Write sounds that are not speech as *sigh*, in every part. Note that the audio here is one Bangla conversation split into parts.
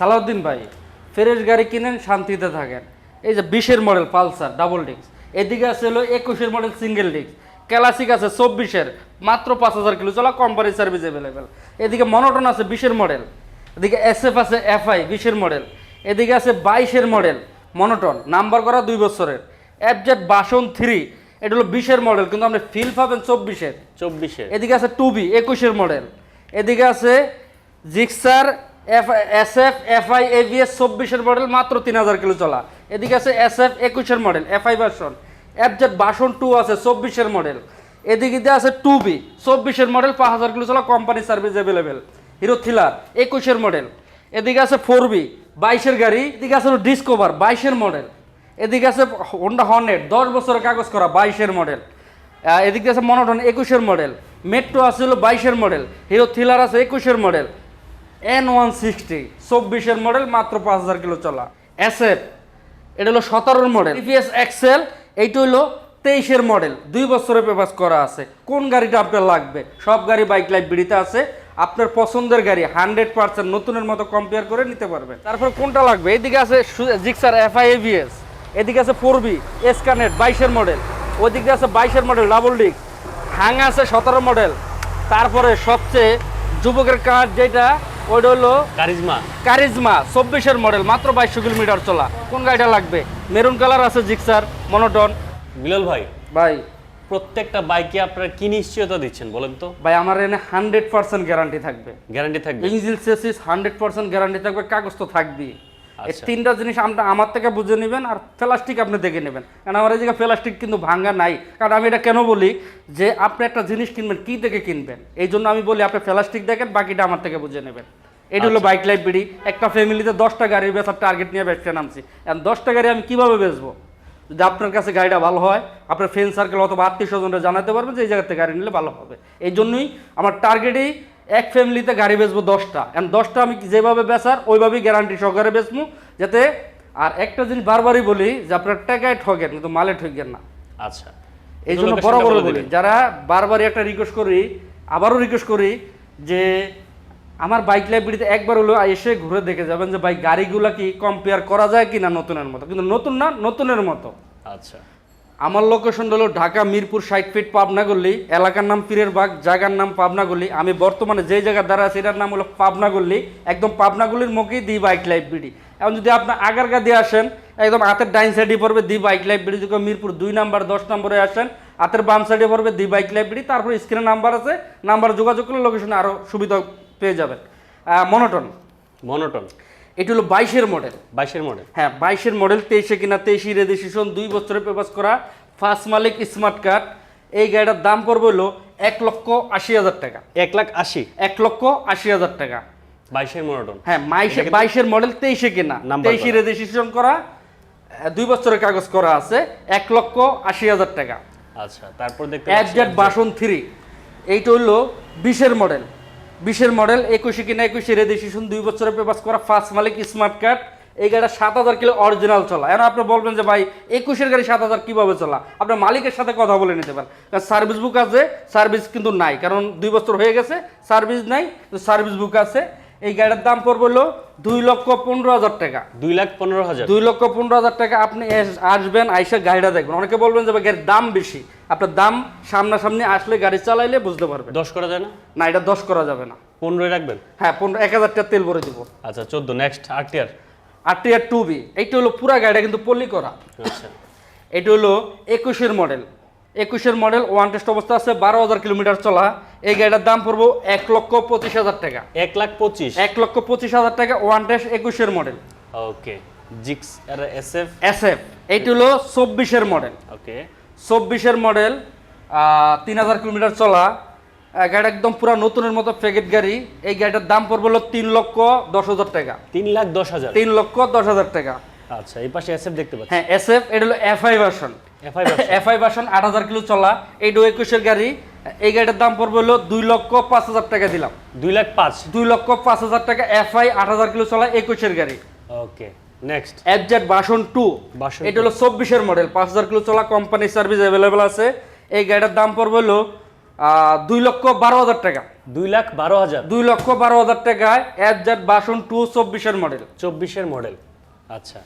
সালাউদ্দিন ভাই ফ্রেশ গাড়ি কিনেন শান্তিতে থাকেন। এই যে বিশের মডেল পালসার ডাবল ডিস্ক এদিকে আছে হলো একুশের মডেল সিঙ্গেল ডিস্ক ক্লাসিক আছে চব্বিশের মাত্র পাঁচ হাজার কিলো চলা কোম্পানি সার্ভিস অ্যাভেলেবেল এদিকে মনোটন আছে বিশের মডেল এদিকে এস এফ আছে এফআই বিশের মডেল এদিকে আছে বাইশের মডেল মনোটন নাম্বার করা দুই বছরের। অ্যাবজেট বাসন থ্রি এটা হলো বিশের মডেল কিন্তু আপনি ফিল পাবেন চব্বিশের। চব্বিশের। এদিকে আছে টু বি একুশের মডেল এদিকে আছে Gixxer S F FI ABS চব্বিশের মডেল মাত্র তিন হাজার কিলো চলা। এদিকে আছে এস এফ একুশের model FI version FZ version two আছে, চব্বিশের মডেল এদিকে দিয়ে আছে টু বি চব্বিশের মডেল পাঁচ হাজার কিলো চলা company service available Hero thriller একুশের মডেল এদিকে আছে ফোর বি বাইশের গাড়ি। এদিকে আছে ডিসকভার বাইশের মডেল এদিকে আছে হোন্ডা হর্নেট দশ বছরের কাগজ করা, বাইশের মডেল এদিকে আছে মনোটন একুশের মডেল মেট্রো আছে হলো বাইশের মডেল হিরো থ্রিলার আছে একুশের মডেল এন ওয়ান সিক্সটি চব্বিশের মডেল মাত্র পাঁচ হাজার কিলো চলা। এসএফ এটা হলো সতেরোর মডেল টিভিএস এক্সেল এইটা হলো তেইশের মডেল দুই বছরের পেপাস করা আছে। কোন গাড়িটা আপনার লাগবে? সব গাড়ি বাইক লাইফ বিড়িতে আছে। আপনার পছন্দের গাড়ি হান্ড্রেড পার্সেন্ট নতুনের মতো কম্পেয়ার করে নিতে পারবেন। তারপর কোনটা লাগবে? এদিকে আছে জিক্সার এফআই এভিএস এদিকে আছে ফোর বি এসকানেট বাইশের মডেল ওইদিকে আছে বাইশের মডেল ডাবল ডিক হ্যাং আছে সতেরো মডেল তারপরে সবচেয়ে যুবকের কার যেটা ওইটা হলো কারিজমা। কারিজমা চব্বিশের মডেল মাত্র বাইশশো কিলোমিটার চলা। কোন গাড়িটা লাগবে? মেরুন কালার আছে জিক্সার মনোটন। বিলাল ভাই ভাই। প্রত্যেকটা বাইকে আপনারা কি নিশ্চয়তা দিচ্ছেন বলেন তো? ভাই আমার এনে হান্ড্রেড পার্সেন্ট গ্যারান্টি থাকবে। গ্যারান্টি থাকবে? Engine chassis hundred percent guarantee থাকবে কাগজ তো থাকবেই। এই আচ্ছা। তিনটা জিনিস আমরা আমার থেকে বুঝে নেবেন আর প্লাস্টিক আপনি দেখে নেবেন। কারণ আমার এই জায়গায় প্লাস্টিক কিন্তু ভাঙ্গা নাই। কারণ আমি এটা কেন বলি? যে আপনি একটা জিনিস কিনবেন কি দেখে কিনবেন? এই জন্য আমি বলি আপনি প্লাস্টিক দেখেন বাকিটা আমার থেকে বুঝে নেবেন। এটা হলো বাইক লাইফ বিড়ি। একটা ফ্যামিলিতে দশটা গাড়ির বেচার টার্গেট নিয়ে বেচতে নামছি। এখন দশটা গাড়ি আমি কীভাবে বেচবো? যদি আপনার কাছে গাড়িটা ভালো হয় আপনার ফ্রেন্ড সার্কেল অথবা আত্মীয় স্বজনরা জানাতে পারবেন যে এই জায়গাতে গাড়ি নিলে ভালো হবে। এই জন্যই আমার টার্গেটেই এক ফ্যামিলিতে গাড়ি বেচবো দশটা। এখন দশটা আমি যেভাবে বেচার ওইভাবেই গ্যারান্টি সহকারে বেচবো যাতে আর একটা জিনিস বারবারই বলি যে আপনার টাকায় ঠকেন কিন্তু মালে ঠকেন না। আচ্ছা। এই জন্য বড় বড় বলি যারা বারবারই একটা রিকোয়েস্ট করি আবারও রিকোয়েস্ট করি যে আমার বাইক লাইব্রেরিতে একবার হলো এসে ঘুরে দেখে যাবেন যে বাইক গাড়িগুলা কি কম্পেয়ার করা যায় কি না নতুনের মতো। কিন্তু নতুন না নতুনের মতো। আচ্ছা। আমার লোকেশন হলো ঢাকা, মিরপুর, ষাট ফিট পাবনা গল্লি এলাকার নাম পীরের বাগ, জায়গার নাম পাবনা গল্লি আমি বর্তমানে যে জায়গার দ্বারা আছি, এটার নাম হলো পাবনা গল্লি একদম পাবনা গল্লির মুখেই দি বাইক লাইফ বিডি এখন যদি আপনি আগারগা দিয়ে আসেন, একদম হাতের ডাইন সাইডে পড়বে দি বাইক লাইফ বিডি যদি মিরপুর দুই নাম্বার, দশ নম্বরে আসেন, হাতের বাম সাইডে পড়বে দি বাইক লাইফ বিডি তারপর স্ক্রিনে নাম্বার আছে নাম্বার যোগাযোগ করলে লোকেশনে আরও সুবিধা পেয়ে যাবেন। মনোটন মনোটন এটি হলো বাইশের মডেল বাইশের মডেল হ্যাঁ বাইশের মডেল তেইশে কিনা তেইশই রেজিস্ট্রেশন দুই বছরের পেপাস করা ফার্স্ট মালিক স্মার্ট কার্ড এই গাড়িটার দাম পড়বে হলো এক লক্ষ আশি হাজার টাকা। এক লাখ আশি। এক লক্ষ আশি হাজার টাকা। বাইশের মডেল হ্যাঁ মাইশে বাইশের মডেল তেইশে কিনা। তেইশে রেজিস্ট্রেশন করা দুই বছরের কাগজ করা আছে এক লক্ষ আশি হাজার টাকা। আচ্ছা তারপর দেখতে অ্যাডজেট বাসন থ্রি এইটা হলো বিশের মডেল বিশের মডেল একুশে কিনা একুশে রেজিস্ট্রেশন দুই বছরের পেপাস করা ফার্স্ট মালিক স্মার্ট কার্ড এই গাড়িটা সাত হাজার কিলো অরিজিনাল চলা। এখন আপনি বলবেন যে, ভাই, একুশের গাড়ি সাত হাজার কীভাবে চলা? আপনার মালিকের সাথে কথা বলে নিতে পারেন। কারণ সার্ভিস বুক আছে সার্ভিস কিন্তু নাই। কারণ দুই বছর হয়ে গেছে সার্ভিস নাই সার্ভিস বুক আছে। এই গাড়ির দাম পড়বে হলো দুই লক্ষ পনেরো হাজার টাকা। দুই লাখ পনেরো হাজার। দুই লক্ষ পনেরো হাজার টাকা আপনি আসবেন আইসা গাড়িটা দেখবেন। অনেকে বলবেন যে গাড়ির দাম বেশি। আপনার দাম সামনাসামনি আসলে গাড়ি চালাইলে বুঝতে পারবেন। দশ করা যায় না? না এটা দশ করা যাবে না। পনেরোই রাখবেন? হ্যাঁ পনেরো এক হাজার টাকা তেল ভরে দিব। আচ্ছা চোদ্দ নেক্সট আর টিয়ার আর টিয়ার টু বি এইটা হলো পুরা গাড়িটা কিন্তু পল্লি করা। আচ্ছা। এটা হলো একুশের মডেল একুশের মডেল ওয়ান টেস্ট অবস্থা আছে বারো হাজার কিলোমিটার চলা। এই গাড়িটার দাম পড়ব এক লক্ষ পঁচিশ হাজার টাকা। এক লাখ পঁচিশ? এক লক্ষ পঁচিশ হাজার টাকা ওয়ান টেস্ট একুশের মডেল। ওকে। জিক্স আর S F S F eighty হলো চব্বিশের মডেল। ওকে। চব্বিশের মডেল তিন হাজার কিলোমিটার চলা। গাড়িটা একদম পুরো নতুনের মতো প্যাকেট গাড়ি। এই গাড়িটার দাম পড়বে হলো তিন লক্ষ দশ হাজার টাকা। তিন লাখ দশ হাজার? তিন লক্ষ দশ হাজার টাকা। আচ্ছা এই পাশে এস এফ দেখতে পাচ্ছি। হ্যাঁ এস এফ এটা হলো এফআই ভার্সন এফআই ভার্সন আট হাজার কিলো চলা। এই ডো একুশের গাড়ি এই গাড়িটার দাম পড়বে হলো দুই লক্ষ পাঁচ হাজার টাকা দিলাম। দুই লাখ পাঁচ। দুই লক্ষ পাঁচ হাজার টাকা এফআই আট হাজার কিলো চলা একুশের গাড়ি। Okay next FZ version two version এটা হলো চব্বিশের মডেল পাঁচ হাজার কিলো চলা কোম্পানি সার্ভিস অ্যাভেলেবেল আছে। এই গাড়িটার দাম পড়বে হলো দুই লক্ষ বারো হাজার টাকা। দুই লাখ বারো হাজার। দুই লক্ষ বারো হাজার টাকায় এফ জেড বাসন টু চব্বিশের মডেল চব্বিশের মডেল আচ্ছা।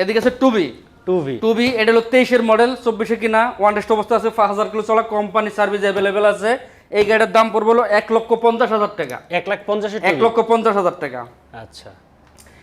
এদিকে আছে টুবি টু ভি টুবি এটা হলো তেইশের মডেল চব্বিশে কিনা ওয়ান টেস্ট অবস্থা আছে পাঁচ হাজার কিলো চলা কোম্পানি সার্ভিস অ্যাভেলেবেল আছে। এই গাড়ির দাম পড়বে হলো এক লক্ষ পঞ্চাশ হাজার টাকা। এক লাখ পঞ্চাশের এক লক্ষ পঞ্চাশ হাজার টাকা। আচ্ছা।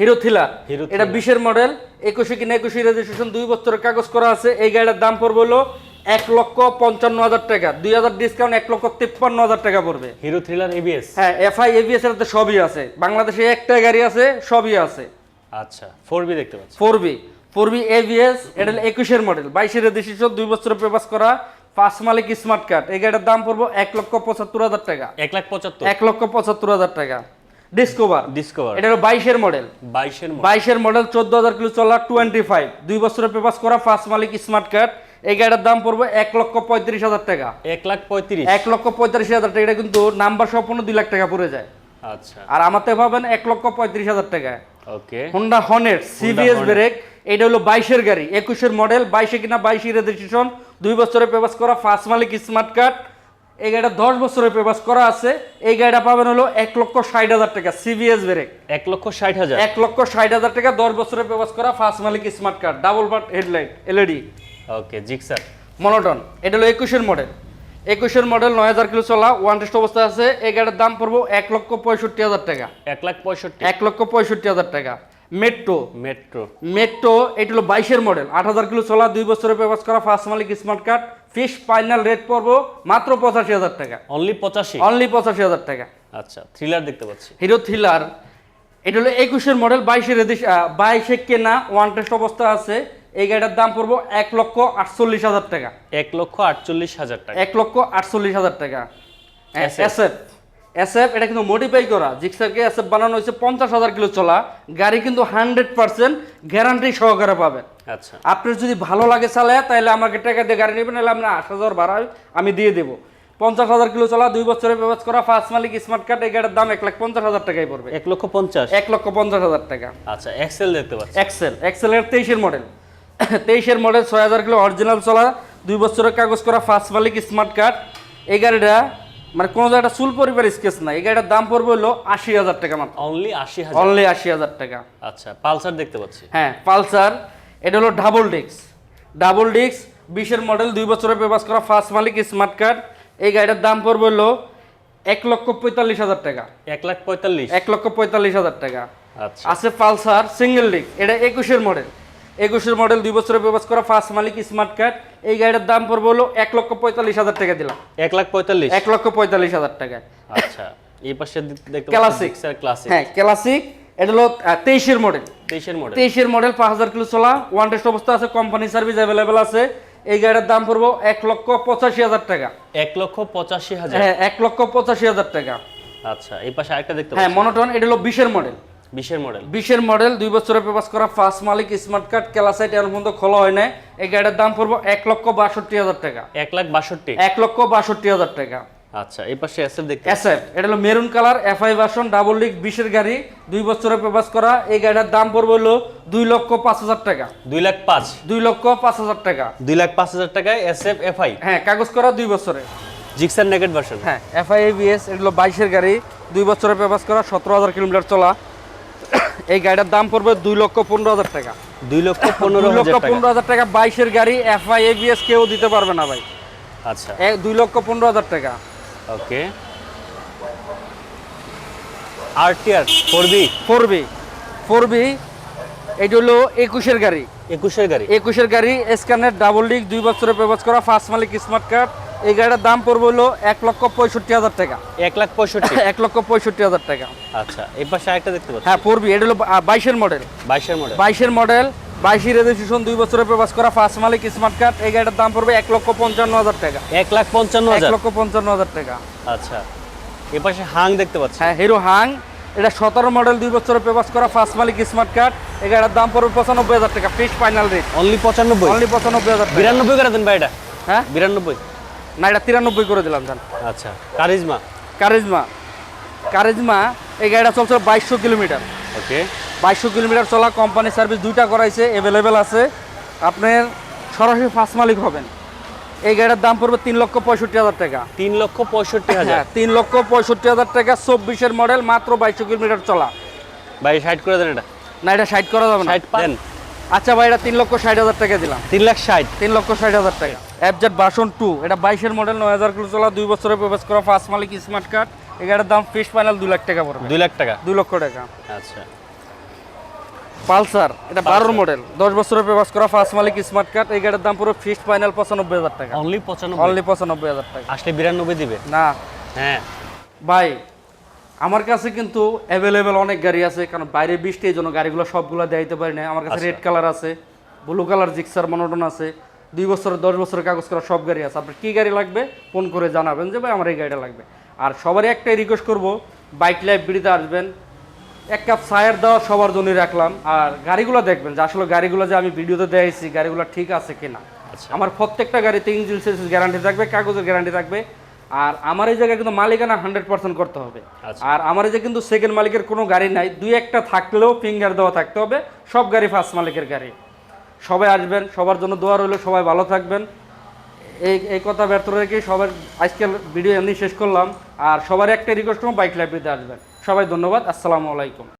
হিরো থিলার হিরো এটা বিশের মডেল একুশে কিনা একুশে রেজিস্ট্রেশন দুই বছরের কাগজ করা আছে। এই গাড়ির দাম পড়বে হলো এক লক্ষ পঞ্চান্ন হাজার টাকা। দুই হাজার ডিসকাউন্ট এক লক্ষ তিপ্পান্ন হাজার টাকা পড়বে। হিরো থ্রিলার এবিএস হ্যাঁ এফআই এবিএস এর সবই আছে। বাংলাদেশে একটা গাড়ি আছে সবই আছে। আচ্ছা ফোর বি দেখতে পাচ্ছি। Four B four B ABS এটা হলো একুশের মডেল বাইশের রেজিস্ট্রেশন দুই বছর পেপাস করা পাঁচ মালিক স্মার্ট কার্ড এই গাড়ির দাম পড়ব এক লক্ষ পঁচাত্তর হাজার টাকা। এক লাখ পঁচাত্তর। এক লক্ষ পঁচাত্তর হাজার টাকা। ডিসকভার ডিসকভার এটা হলো বাইশের মডেল বাইশের মডেল বাইশের মডেল চোদ্দ হাজার কিলো চলা টোয়েন্টি ফাইভ দুই বছরের পেপাস করা ফার্স্ট মালিক স্মার্ট কার্ড এই গাড়ির দাম পড়বে এক লক্ষ পঁয়ত্রিশ হাজার টাকা। এক লাখ পঁয়ত্রিশ। এক লক্ষ পঁয়ত্রিশ হাজার টাকা এটা কিন্তু নাম্বার পনেরো দুই লাখ টাকা পড়ে যায়। আচ্ছা। আর আমাতে পাবেন এক লক্ষ পঁয়ত্রিশ হাজার টাকা। Okay Honda Hornet CBS. Brake এটা হলো বাইশের গাড়ি একুশের মডেল বাইশে কিনা বাইশে রেজিস্ট্রেশন দুই বছরে পেপাস করা ফার্স্ট মালিক স্মার্ট কার্ড এই গাড়িটা দশ বছরের পেপাস করা আছে এই গাড়িটা পাবেন হলো এক লক্ষ ষাট হাজার টাকা সিবিএস ব্রেক এক লক্ষ ষাট হাজার। এক লক্ষ ষাট হাজার টাকা দশ বছরের পেপাস করা ফার্স্ট মালিক smart card double but headlight LED okay Gixxer monotone এটা হলো একুশের মডেল একুশের মডেল নয় হাজার কিলো চলা ওয়ান টেস্ট অবস্থা আছে এই গাড়ির দাম পড়ব এক লক্ষ পঁয়ষট্টি হাজার টাকা। এক লাখ পঁয়ষট্টি। এক লক্ষ পঁয়ষট্টি হাজার টাকা। মেট্রো। মেট্রো। মেট্রো এটা হলো বাইশের মডেল। আট হাজার কিলো চলা দুই বছরের পেপাস করা ফার্স্ট মালিক smart card fix final rate পড়ব মাত্র পঁচাশি হাজার টাকা। অনলি পঁচাশি? অনলি পঁচাশি হাজার টাকা। আচ্ছা থ্রিলার দেখতে পাচ্ছি। হিরো থ্রিলার এটা হলো একুশের মডেল বাইশের বাইশে কেনা ওয়ান টেস্ট অবস্থা আছে। এই গাড়িটার দাম পড়ব এক লক্ষ আটচল্লিশ হাজার টাকা। এক লক্ষ আটচল্লিশ হাজার টাকা। এক লক্ষ আটচল্লিশ হাজার টাকা। এসএফ এসএফ এটা কিন্তু মডিফাই করা। জিক্সারকে এসএফ বানানো হয়েছে পঞ্চাশ হাজার কিলো চলা। গাড়ি কিন্তু হান্ড্রেড পার্সেন্ট গ্যারান্টি সহকারে পাবেন আচ্ছা। আপনার যদি ভালো লাগে চালায় তাহলে আমাকে টাকা দিয়ে গাড়ি নেবেন নাহলে আপনি আট হাজার ভাড়া আমি দিয়ে দেবো। পঞ্চাশ হাজার কিলো চলা দুই বছরের ব্যবহার করা ফার্স্ট মালিক স্মার্ট কার্ড এই গাড়ির দাম এক লাখ পঞ্চাশ হাজার টাকাই পড়বে। এক লক্ষ পঞ্চাশ? এক লক্ষ পঞ্চাশ হাজার টাকা। আচ্ছা এক্সেল দেখতে পাচ্ছি। এক্সেল এক্সেলের তেইশের মডেল *coughs* তেইশের মডেল ছয় হাজার কিলো অরিজিনাল চলা দুই বছরের কাগজ করা ফার্স্ট মালিক স্মার্ট কার্ড এই গাড়িটা মানে কোনো জায়গাটা চুল পরিবার স্কেচ না এই গাড়িটার দাম পড়বে হলো আশি হাজার টাকা মাত্র। অনলি আশি হাজার? অনলি আশি হাজার টাকা। আচ্ছা পালসার দেখতে পাচ্ছি। হ্যাঁ পালসার। এটা হলো ডাবল ডিক্স ডাবল ডিক্স বিশের মডেল দুই বছরের পেপাস করা ফার্স্ট মালিক স্মার্ট কার্ড এই গাড়িটার দাম পড়বে হলো এক লক্ষ পঁয়তাল্লিশ হাজার টাকা। এক লাখ পঁয়তাল্লিশ? এক লক্ষ পঁয়তাল্লিশ হাজার টাকা। আচ্ছা। আছে পালসার সিঙ্গেল ডিক্স এটা একুশের মডেল একুশের মডেল দুই বছরের পেপাস করা ফার্স্ট মালিক স্মার্ট কার্ড এই গাড়িটার দাম পড়বে হলো এক লক্ষ পঁয়তাল্লিশ হাজার টাকা দিলাম। এক লাখ পঁয়তাল্লিশ? এক লক্ষ পঁয়তাল্লিশ হাজার টাকা। আচ্ছা এই পাশে দেখতে Classic। স্যার ক্লাসিক হ্যাঁ ক্লাসিক এটা হলো তেইশের মডেল তেইশের মডেল তেইশের মডেল পাঁচ হাজার কিলো চলা। ওয়ান টেস্ট অবস্থা আছে কোম্পানি সার্ভিস অ্যাভেলেবেল আছে। এই গাড়ির দাম পড়ব এক লক্ষ পঁচাশি হাজার টাকা। এক লক্ষ পঁচাশি হাজার? হ্যাঁ এক লক্ষ পঁচাশি হাজার টাকা। আচ্ছা এই পাশে আরেকটা দেখতে হ্যাঁ মনোটন এটা হলো বিশের মডেল বিশের মডেল। বিশের মডেল দুই বছরের পেপাস করা ফার্স্ট মালিক স্মার্ট কার্ড ক্লাসাইট এর মধ্যে খোলা হয় না এই গাড়ির দাম পড়ব এক লক্ষ বাষট্টি হাজার টাকা। এক লাখ বাষট্টি? এক লক্ষ বাষট্টি হাজার টাকা। আচ্ছা এই পাশে এসএফ দেখতে এসএফ এটা হলো maroon colour FI version double league বিশের গাড়ি দুই বছরের পেপাস করা। এই গাড়িটার দাম পড়বে হলো দুই লক্ষ পাঁচ হাজার টাকা। দুই লাখ পাঁচ? দুই লক্ষ পাঁচ হাজার টাকা। দুই লাখ পাঁচ হাজার টাকায় এসএফ এফআই হ্যাঁ কাগজ করা দুই বছরে। জিক্সার নেগেট ভার্সন হ্যাঁ এফআই এবিএস এগুলো বাইশের গাড়ি দুই বছরের পেপাস করা সতেরো হাজার কিলোমিটার চলা। এই গাড়িটার দাম পড়বে দুই লক্ষ পনেরো হাজার টাকা। দুই লক্ষ পনেরো লক্ষ পনেরো হাজার টাকা বাইশের গাড়ি এফআই এবিএস কেউ দিতে পারবে না ভাই। আচ্ছা। দুই লক্ষ পনেরো হাজার টাকা। Okay. RTR four B four B four B এটা হলো একুশের গাড়ি। একুশের গাড়ি? একুশের গাড়ি স্ক্যানের ডাবল লিগ দুই বছরের পেপাস করা ফার্স্ট মালিক স্মার্ট কার্ড এই গাড়িটার দাম পড়বে হলো এক লক্ষ পঁয়ষট্টি হাজার টাকা। এক লাখ পঁয়ষট্টি? *laughs* এক লক্ষ পঁয়ষট্টি হাজার টাকা। আচ্ছা এই পাশে আরেকটা দেখতে পাচ্ছি। হ্যাঁ ফোর বি এটা হলো বাইশের মডেল বাইশের মডেল বাইশের মডেল বাইশের রেজিস্ট্রেশন দুই বছরের প্রবাস করা ফার্স্ট মালিক স্মার্ট কার্ড এই গাড়িটার দাম পড়বে এক লক্ষ পঞ্চান্ন হাজার টাকা। এক লাখ পঞ্চান্ন এক লক্ষ পঞ্চান্ন হাজার টাকা। আচ্ছা এ পাশে হাং দেখতে পাচ্ছি। হ্যাঁ হিরো হাং এটা সতেরো মডেল দুই বছরের প্রবাস করা ফার্স্ট মালিক স্মার্ট কার্ড এই গাড়িটার দাম পড়বে পঁচানব্বই হাজার টাকা ফিক্স ফাইনাল রেট অনলি পঁচানব্বই? অনলি পঁচানব্বই হাজার বিরানব্বই করে দেন ভাই এটা? হ্যাঁ? বিরানব্বই? না এটা তিরানব্বই করে দিলাম জান। আচ্ছা কারিজমা? কারিজমা। কারিজমা এই গাড়িটা চলছে বাইশশো কিলোমিটার। ওকে। বাইশশো কিলোমিটার চলা কোম্পানি সার্ভিস দুইটা করাইছে অ্যাভেলেবেল আছে। আপনার সরাসরি ফার্স্ট মালিক হবেন। এই গাড়ির দাম পড়বে তিন লক্ষ পঁয়ষট্টি হাজার টাকা। তিন লক্ষ পঁয়ষট্টি হাজার? হ্যাঁ তিন লক্ষ পঁয়ষট্টি হাজার টাকা চব্বিশের মডেল মাত্র বাইশশো কিলোমিটার চলা। ভাই ষাট করে দেন এটা। না এটা ষাট করা যাবে না। ষাট আচ্ছা ভাই এটা তিন লক্ষ ষাট হাজার টাকা দিলাম। তিন লাখ ষাট। তিন লক্ষ ষাট হাজার টাকা। অ্যাপজেট বাসন টু এটা বাইশের মডেল নয় হাজার কিলো চলা দুই বছরে প্রবেশ করা ফার্স্ট মালিক স্মার্ট কার্ড এই দাম ফিক্স ফাইনাল দুই লাখ টাকা পড়বে। দুই লাখ টাকা? দুই লক্ষ টাকা। আচ্ছা। পালসার এটা বারোর মডেল দশ বছরের প্রবেশ করা ফার্স্ট মালিক স্মার্ট কার্ড এই গাড়ির দাম পুরো ফিক্সড ফাইনাল পঁচানব্বই হাজার টাকা। অনলি পঁচানব্বই? অনলি পঁচানব্বই হাজার টাকা। আসলে বিরানব্বই দিবে? না। হ্যাঁ। ভাই আমার কাছে কিন্তু অ্যাভেলেবেল অনেক গাড়ি আছে কারণ বাইরে বৃষ্টি এই জন্য গাড়িগুলো সবগুলো দেখাইতে পারি না আমার কাছে আচ্ছা। রেড কালার আছে ব্লু কালার জিক্সার মনোটন আছে। দুই বছরের দশ বছরের কাগজ করা সব গাড়ি আছে। আপনার কী গাড়ি লাগবে ফোন করে জানাবেন যে ভাই আমার এই গাড়িটা লাগবে। আর সবারই একটাই রিকোয়েস্ট করব বাইক লাইফ বিড়িতে আসবেন এক কাপ চায়ের দেওয়া সবার জন্যই রাখলাম। আর গাড়িগুলো দেখবেন যে আসলে গাড়িগুলো যে আমি ভিডিওতে দেখাইছি গাড়িগুলো ঠিক আছে কিনা। আচ্ছা। আমার প্রত্যেকটা গাড়িতে ইঞ্জিন সেন্সেস গ্যারান্টি থাকবে কাগজের গ্যারান্টি থাকবে। আর আমার এই জায়গায় কিন্তু মালিকানা হান্ড্রেড পার্সেন্ট করতে হবে। আচ্ছা। আর আমার এই যে কিন্তু সেকেন্ড মালিকের কোনো গাড়ি নাই দুই একটা থাকলেও ফিঙ্গার দেওয়া থাকতে হবে সব গাড়ি ফার্স্ট মালিকের গাড়ি। সবাই আসবেন, সবার জন্য দোয়া রইল, সবাই ভালো থাকবেন। এই এই কথা ব্যর্থ রেখে সবার আজকের ভিডিও এমনি শেষ করলাম। আর সবার একটা রিকোয়েস্ট বাইক লাইব্রেরিতে আসবেন। সবাই ধন্যবাদ, আসসালামু আলাইকুম।